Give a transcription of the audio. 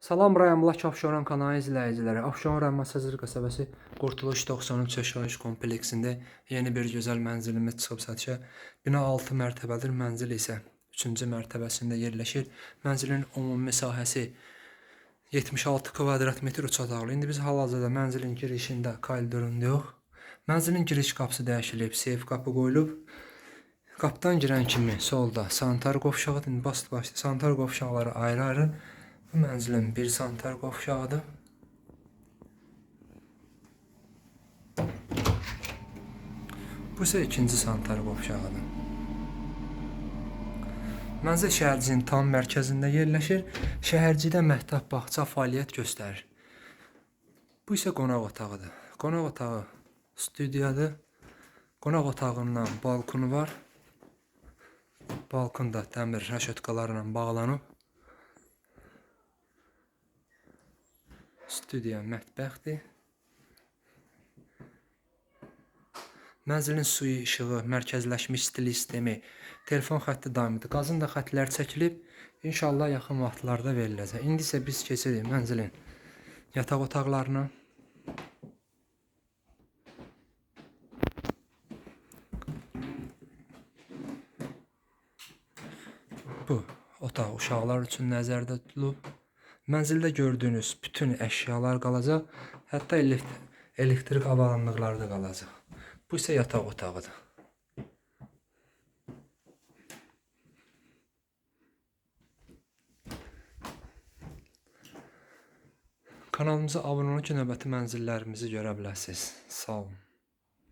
Salam Rayamlak Abşeron kanalı izləyiciləri. Abşeron Rəma Səzir qəsəbəsi Qurtuluş 93 yaşayış kompleksində yeni bir gözəl mənzilimiz çıxıb satışa. Bina 6 mərtəbədir, mənzil isə 3-cü mərtəbəsində yerləşir. Mənzilin ümumi sahəsi 76 kvadrat metr uç otaqlı. İndi biz hal-hazırda mənzilin girişində koridorunda yox. Mənzilin giriş qapısı dəyişilib, seyf qapı qoyulub. Qapıdan girən kimi solda sanitar qovşağı, indi bast başda sanitar qovşaqları ayrı-ayrı. Bu mənzilin bir sanitar qovşağıdır. Bu isə ikinci sanitar qovşağıdır. Mənzil şəhərcinin tam mərkəzində yerləşir. Şəhərcidə məktəb bağça fəaliyyət göstərir. Bu isə qonaq otağıdır. Qonaq otağı studiyadır. Qonaq otağından balkonu var. Balkon da dəmir rəşotkalarla bağlanıb. Studiya mətbəxdir. Mənzilin suyu, işığı, mərkəzləşmiş stil sistemi, telefon xətti daimidir. Qazın da xəttləri çəkilib, inşallah yaxın vaxtlarda veriləcək. İndi isə biz keçirik mənzilin yataq otaqlarına. Bu otaq uşaqlar üçün nəzərdə tutulub. Mənzildə gördüyünüz bütün əşyalar qalacaq, hətta elektrik, avadanlıqları da qalacaq. Bu isə yataq otağıdır. Kanalımıza abunə olun ki, növbəti mənzillərimizi görə biləsiniz. Sağ olun.